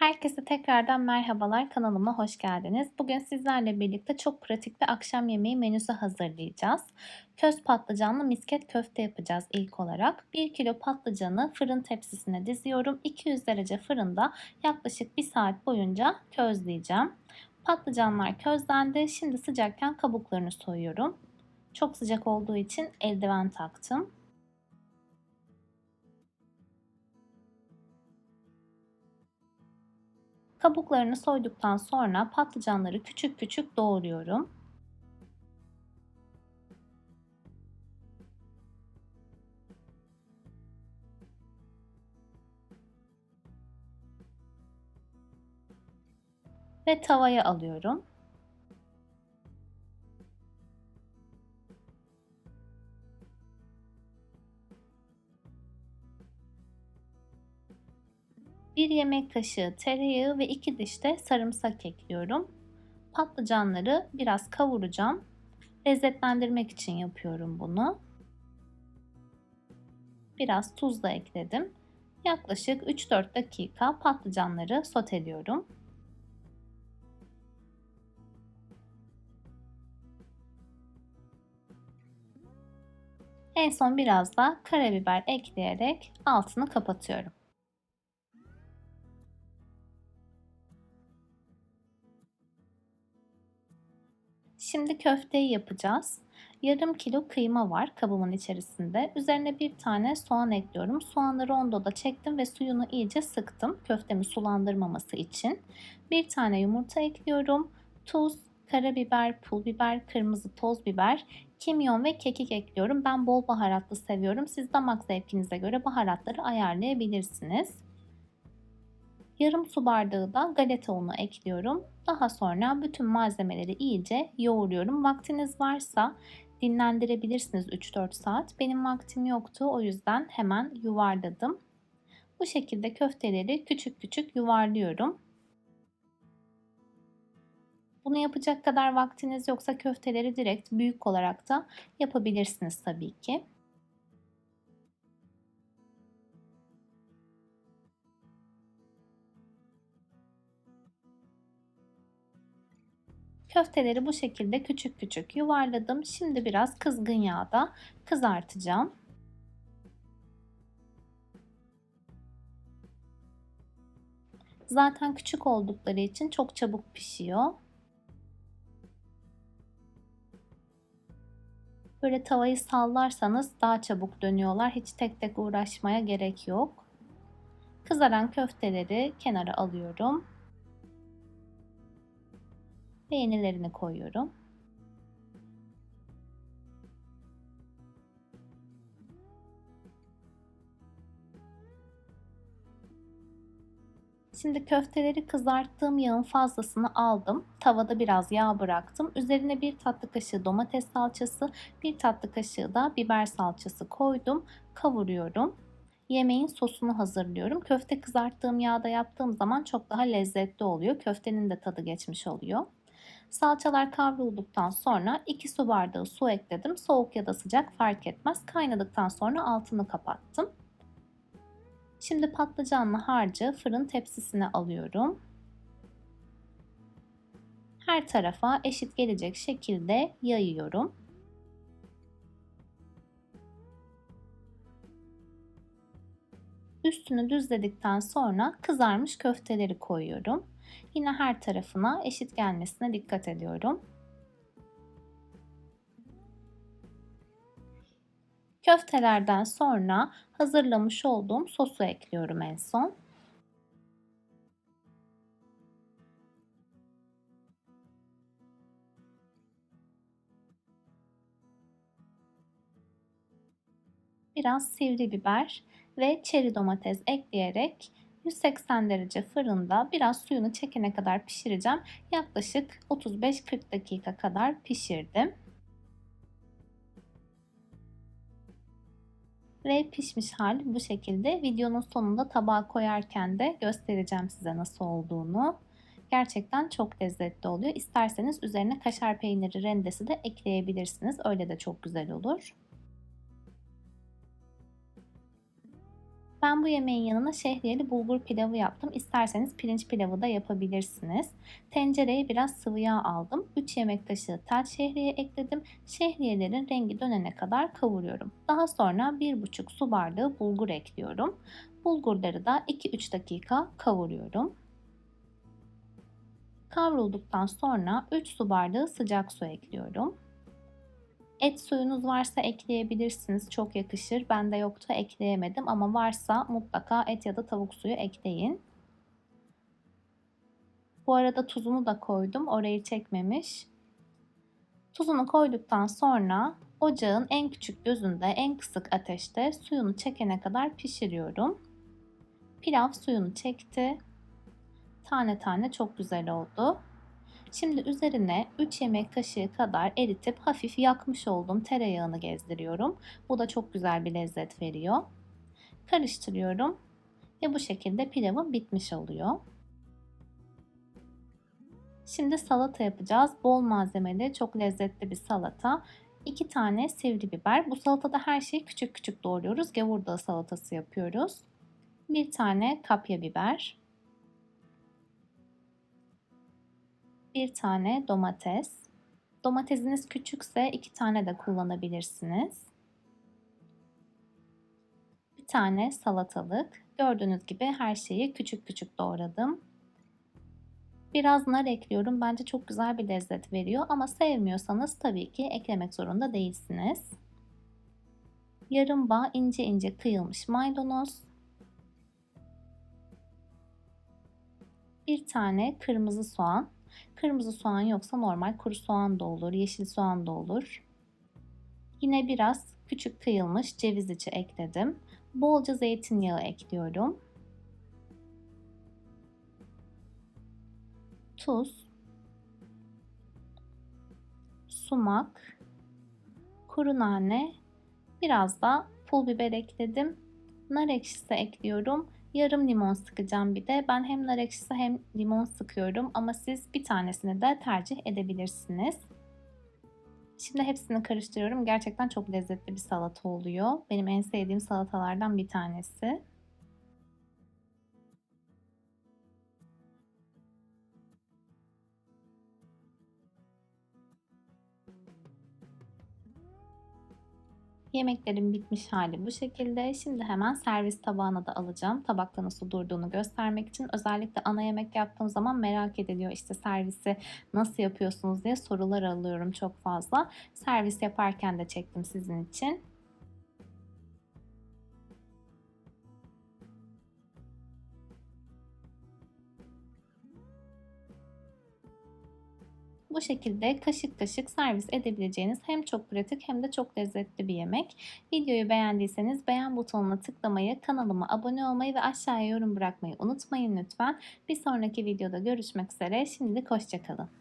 Herkese tekrardan merhabalar kanalıma hoş geldiniz. Bugün sizlerle birlikte çok pratik bir akşam yemeği menüsü hazırlayacağız. Köz patlıcanlı misket köfte yapacağız ilk olarak. 1 kilo patlıcanı fırın tepsisine diziyorum. 200 derece fırında yaklaşık 1 saat boyunca közleyeceğim. Patlıcanlar közlendi. Şimdi sıcakken kabuklarını soyuyorum. Çok sıcak olduğu için eldiven taktım. Kabuklarını soyduktan sonra patlıcanları küçük küçük doğruyorum. Ve tavaya alıyorum. Bir yemek kaşığı tereyağı ve 2 diş de sarımsak ekliyorum. Patlıcanları biraz kavuracağım. Lezzetlendirmek için yapıyorum bunu. Biraz tuz da ekledim. Yaklaşık 3-4 dakika patlıcanları soteliyorum. En son biraz da karabiber ekleyerek altını kapatıyorum. Köfteyi yapacağız. Yarım kilo kıyma var kabımın içerisinde. Üzerine bir tane soğan ekliyorum. Soğanı rondoda çektim ve suyunu iyice sıktım. Köftemi sulandırmaması için. Bir tane yumurta ekliyorum. Tuz, karabiber, pul biber, kırmızı toz biber, kimyon ve kekik ekliyorum. Ben bol baharatlı seviyorum. Siz damak zevkinize göre baharatları ayarlayabilirsiniz. Yarım su bardağı da galeta unu ekliyorum. Daha sonra bütün malzemeleri iyice yoğuruyorum. Vaktiniz varsa dinlendirebilirsiniz 3-4 saat. Benim vaktim yoktu o yüzden hemen yuvarladım. Bu şekilde köfteleri küçük küçük yuvarlıyorum. Bunu yapacak kadar vaktiniz yoksa köfteleri direkt büyük olarak da yapabilirsiniz tabii ki. Köfteleri bu şekilde küçük küçük yuvarladım. Şimdi biraz kızgın yağda kızartacağım. Zaten küçük oldukları için çok çabuk pişiyor. Böyle tavayı sallarsanız daha çabuk dönüyorlar. Hiç tek tek uğraşmaya gerek yok. Kızaran köfteleri kenara alıyorum beğenilerini koyuyorum. Şimdi köfteleri kızarttığım yağın fazlasını aldım. Tavada biraz yağ bıraktım. Üzerine bir tatlı kaşığı domates salçası, bir tatlı kaşığı da biber salçası koydum. Kavuruyorum. Yemeğin sosunu hazırlıyorum. Köfte kızarttığım yağda yaptığım zaman çok daha lezzetli oluyor. Köftenin de tadı geçmiş oluyor. Salçalar kavrulduktan sonra 2 su bardağı su ekledim. Soğuk ya da sıcak fark etmez. Kaynadıktan sonra altını kapattım. Şimdi patlıcanlı harcı fırın tepsisine alıyorum. Her tarafa eşit gelecek şekilde yayıyorum. Üstünü düzledikten sonra kızarmış köfteleri koyuyorum. Yine her tarafına eşit gelmesine dikkat ediyorum. Köftelerden sonra hazırlamış olduğum sosu ekliyorum en son. Biraz sivri biber ve çeri domates ekleyerek 180 derece fırında biraz suyunu çekene kadar pişireceğim. Yaklaşık 35-40 dakika kadar pişirdim. Ve pişmiş hali bu şekilde. Videonun sonunda tabağa koyarken de göstereceğim size nasıl olduğunu. Gerçekten çok lezzetli oluyor. İsterseniz üzerine kaşar peyniri rendesi de ekleyebilirsiniz. Öyle de çok güzel olur. Ben bu yemeğin yanına şehriyeli bulgur pilavı yaptım. İsterseniz pirinç pilavı da yapabilirsiniz. Tencereye biraz sıvı yağ aldım. 3 yemek kaşığı tel şehriye ekledim. Şehriyelerin rengi dönene kadar kavuruyorum. Daha sonra 1,5 su bardağı bulgur ekliyorum. Bulgurları da 2-3 dakika kavuruyorum. Kavrulduktan sonra 3 su bardağı sıcak su ekliyorum. Et suyunuz varsa ekleyebilirsiniz. Çok yakışır. Bende yoktu ekleyemedim ama varsa mutlaka et ya da tavuk suyu ekleyin. Bu arada tuzunu da koydum. Orayı çekmemiş. Tuzunu koyduktan sonra ocağın en küçük gözünde en kısık ateşte suyunu çekene kadar pişiriyorum. Pilav suyunu çekti. Tane tane çok güzel oldu. Şimdi üzerine 3 yemek kaşığı kadar eritip hafif yakmış olduğum tereyağını gezdiriyorum. Bu da çok güzel bir lezzet veriyor. Karıştırıyorum ve bu şekilde pilavım bitmiş oluyor. Şimdi salata yapacağız. Bol malzemeli, çok lezzetli bir salata. 2 tane sivri biber. Bu salatada her şeyi küçük küçük doğruyoruz. Gavurdağı salatası yapıyoruz. 1 tane kapya biber. Bir tane domates. Domatesiniz küçükse iki tane de kullanabilirsiniz. Bir tane salatalık. Gördüğünüz gibi her şeyi küçük küçük doğradım. Biraz nar ekliyorum. Bence çok güzel bir lezzet veriyor ama sevmiyorsanız tabii ki eklemek zorunda değilsiniz. Yarım bağ ince ince kıyılmış maydanoz. Bir tane kırmızı soğan. Kırmızı soğan yoksa normal kuru soğan da olur, yeşil soğan da olur. Yine biraz küçük kıyılmış ceviz içi ekledim. Bolca zeytinyağı ekliyorum. Tuz, sumak, kuru nane, biraz da pul biber ekledim. Nar ekşisi ekliyorum Yarım limon sıkacağım bir de. Ben hem nar ekşisi hem limon sıkıyorum ama siz bir tanesini de tercih edebilirsiniz. Şimdi hepsini karıştırıyorum. Gerçekten çok lezzetli bir salata oluyor. Benim en sevdiğim salatalardan bir tanesi. Yemeklerin bitmiş hali bu şekilde. Şimdi hemen servis tabağına da alacağım. Tabakta nasıl durduğunu göstermek için. Özellikle ana yemek yaptığım zaman merak ediliyor. İşte servisi nasıl yapıyorsunuz diye sorular alıyorum çok fazla. Servis yaparken de çektim sizin için. Bu şekilde kaşık kaşık servis edebileceğiniz hem çok pratik hem de çok lezzetli bir yemek. Videoyu beğendiyseniz beğen butonuna tıklamayı, kanalıma abone olmayı ve aşağıya yorum bırakmayı unutmayın lütfen. Bir sonraki videoda görüşmek üzere. Şimdilik hoşçakalın.